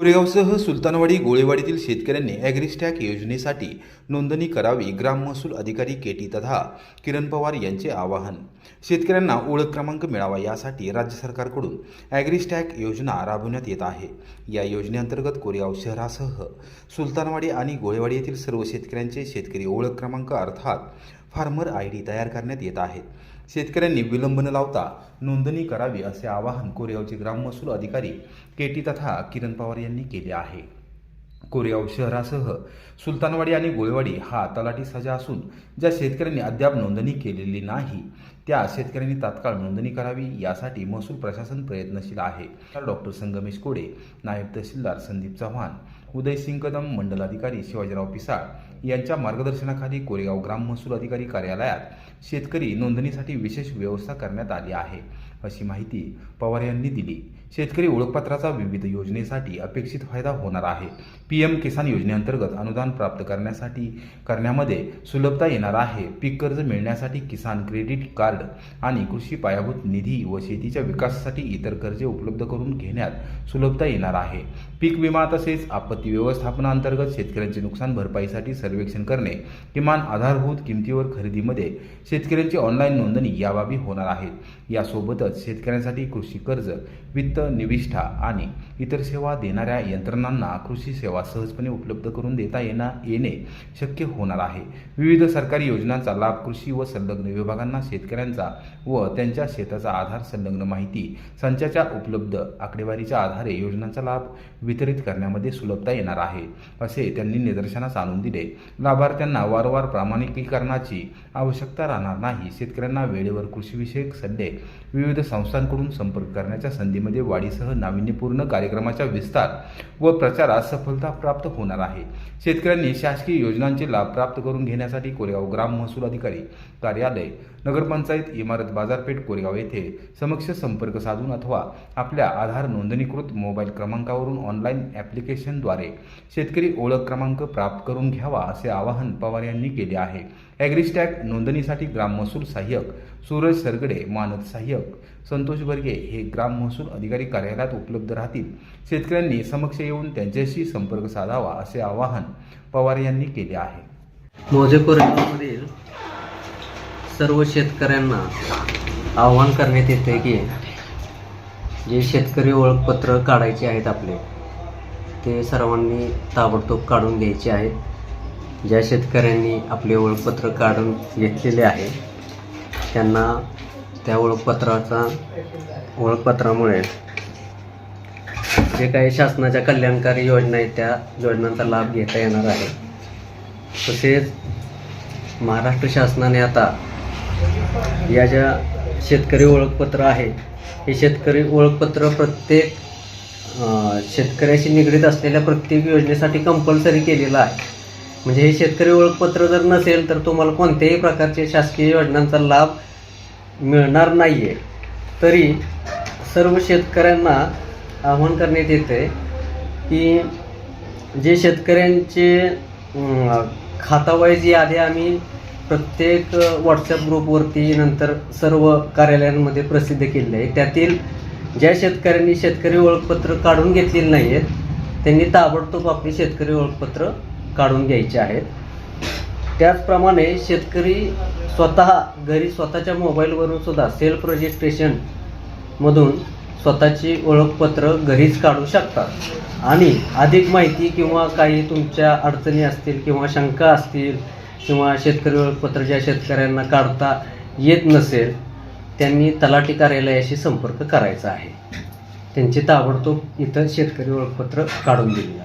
कोरेगावसह सुलतानवाडी गोळेवाडीतील शेतकऱ्यांनी ॲग्रिस्टॅक योजनेसाठी नोंदणी करावी ग्राम महसूल अधिकारी केटी तथा किरण पवार यांचे आवाहन. शेतकऱ्यांना ओळख क्रमांक मिळावा यासाठी राज्य सरकारकडून ॲग्रिस्टॅक योजना राबवण्यात येत आहे. या योजनेअंतर्गत कोरेगाव शहरासह सुलतानवाडी आणि गोळेवाडी येथील सर्व शेतकऱ्यांचे शेतकरी ओळख क्रमांक अर्थात फार्मर आय डी तयार करण्यात येत आहेत शेतकऱ्यांनी विलंब न लावता नोंदणी करावी असे आवाहन कोरेगावचे ग्राममसूल अधिकारी केटी तथा किरण पवार यांनी केले आहे. कोरेगाव शहरासह सुलतानवाडी आणि गोळवाडी हा तलाठी सजा असून ज्या शेतकऱ्यांनी अद्याप नोंदणी केलेली नाही त्या शेतकऱ्यांनी तात्काळ नोंदणी करावी यासाठी महसूल प्रशासन प्रयत्नशील आहे. डॉक्टर संगमेश कोडे नायब तहसीलदार संदीप चव्हाण उदयसिंग कदम मंडलाधिकारी शिवाजीराव पिसाळ यांच्या मार्गदर्शनाखाली कोरेगाव ग्राम महसूल अधिकारी कार्यालयात शेतकरी नोंदणीसाठी विशेष व्यवस्था करण्यात आली आहे. अशी माहिती पवार यांनी दिली. शेतकरी ओळखपत्राचा विविध योजनेसाठी अपेक्षित फायदा होणार आहे. पी एम किसान योजनेअंतर्गत अनुदान प्राप्त करण्यासाठी करण्यामध्ये सुलभता येणार आहे. पीक कर्ज मिळण्यासाठी किसान क्रेडिट कार्ड आणि कृषी पायाभूत निधी व शेतीच्या विकासासाठी इतर कर्जे उपलब्ध करून घेण्यात सुलभता येणार आहे. पीक विमा तसेच आपत्ती व्यवस्थापनाअंतर्गत शेतकऱ्यांचे नुकसान भरपाईसाठी सर्वेक्षण करणे किमान आधारभूत किमतीवर खरेदीमध्ये शेतकऱ्यांची ऑनलाईन नोंदणी या बाबी होणार आहेत यासोबतच शेतकऱ्यांसाठी कृषी कर्ज वित्त निविष्ठा आणि इतर सेवा देणाऱ्या यंत्रणांना कृषी सेवा सहजपणे उपलब्ध करून देता येणार येणे शक्य होणार आहे. विविध सरकारी योजनांचा लाभ कृषी व संलग्न विभागांना शेतकऱ्यांचा व त्यांच्या शेताचा आधार संलग्न माहिती संचाच्या उपलब्ध आकडेवारीच्या आधारे योजनांचा लाभ वितरित करण्यामध्ये सुलभता येणार आहे असे त्यांनी निदर्शनास आणून दिले. लाभार्थ्यांना वारंवार प्रामाणिकीकरणाची आवश्यकता राहणार नाही. शेतकऱ्यांना वेळेवर कृषीविषयक सल्ले विविध संस्थांकडून संपर्क करण्याच्या संधी संधीमध्ये वाढीसह नाविन्यपूर्ण कार्यक्रमाचा विस्तार व प्रचारात सफलता प्राप्त होणार आहे. शेतकऱ्यांनी शासकीय योजनांचे लाभ प्राप्त करून घेण्यासाठी कोरेगाव ग्राम महसूल अधिकारी कार्यालय नगरपंचायत इमारत बाजारपेठ कोरेगाव येथे समक्ष संपर्क साधून अथवा आपल्या आधार नोंदणीकृत मोबाईल क्रमांकावरून ऑनलाईन ॲप्लिकेशनद्वारे शेतकरी ओळख क्रमांक प्राप्त करून घ्यावा असे आवाहन पवार यांनी केले आहे. ॲग्रिस्टॅग नोंदणीसाठी ग्राम महसूल सहाय्यक सूरज सरगडे मानद सहाय्यक. संतोष बर्गे हे ग्राम महसूल अधिकारी कार्यालयात उपलब्ध राहतील. शेतकऱ्यांनी समक्ष येऊन त्यांच्याशी संपर्क साधावा असे आवाहन पवार यांनी केले आहे. मौजे सर्व शेतकऱ्यांना आव्हान करण्यात येते की जे शेतकरी ओळखपत्र काढायचे आहेत आपले ते सर्वांनी ताबडतोब काढून घ्यायचे आहेत. ज्या शेतकऱ्यांनी आपले ओळखपत्र काढून घेतलेले आहे त्यांना त्या ओळखपत्राचा ओळखपत्रामुळे जे काही शासनाच्या कल्याणकारी योजना आहेत त्या योजनांचा लाभ घेता येणार आहे. तसेच महाराष्ट्र शासनाने आता या ज्या शेतकरी ओळखपत्र आहे हे शेतकरी ओळखपत्र प्रत्येक अं, शेतकऱ्याशी निगडीत असलेल्या प्रत्येक योजनेसाठी कंपल्सरी केलेलं आहे. म्हणजे हे शेतकरी ओळखपत्र जर नसेल तर तुम्हाला कोणत्याही प्रकारच्या शासकीय योजनांचा लाभ मिळणार नाही आहे तरी सर्व शेतकऱ्यांना आव्हान करण्यात येते की जे शेतकऱ्यांचे खातावाईज यादी आम्ही प्रत्येक व्हॉट्सअप ग्रुपवरती नंतर सर्व कार्यालयांमध्ये प्रसिद्ध केले आहे. त्यातील ज्या शेतकऱ्यांनी शेतकरी ओळखपत्र काढून घेतलेली नाही आहेत त्यांनी ताबडतोब आपली शेतकरी ओळखपत्र काढून घ्यायचे आहेत. त्याचप्रमाणे शेतकरी स्वतः घरी स्वतःच्या मोबाईलवरून सुद्धा सेल्फ रजिस्ट्रेशन मधून स्वतःची ओळखपत्र घरीच काढू शकतात. आणि अधिक माहिती किंवा काही तुमच्या अडचणी असतील किंवा शंका असतील किंवा शेतकरी ओळखपत्र ज्या शेतकऱ्यांना काढता येत नसेल त्यांनी तलाठी कार्यालयाशी संपर्क करायचा आहे. त्यांची ताबडतोब इथं शेतकरी ओळखपत्र काढून दिली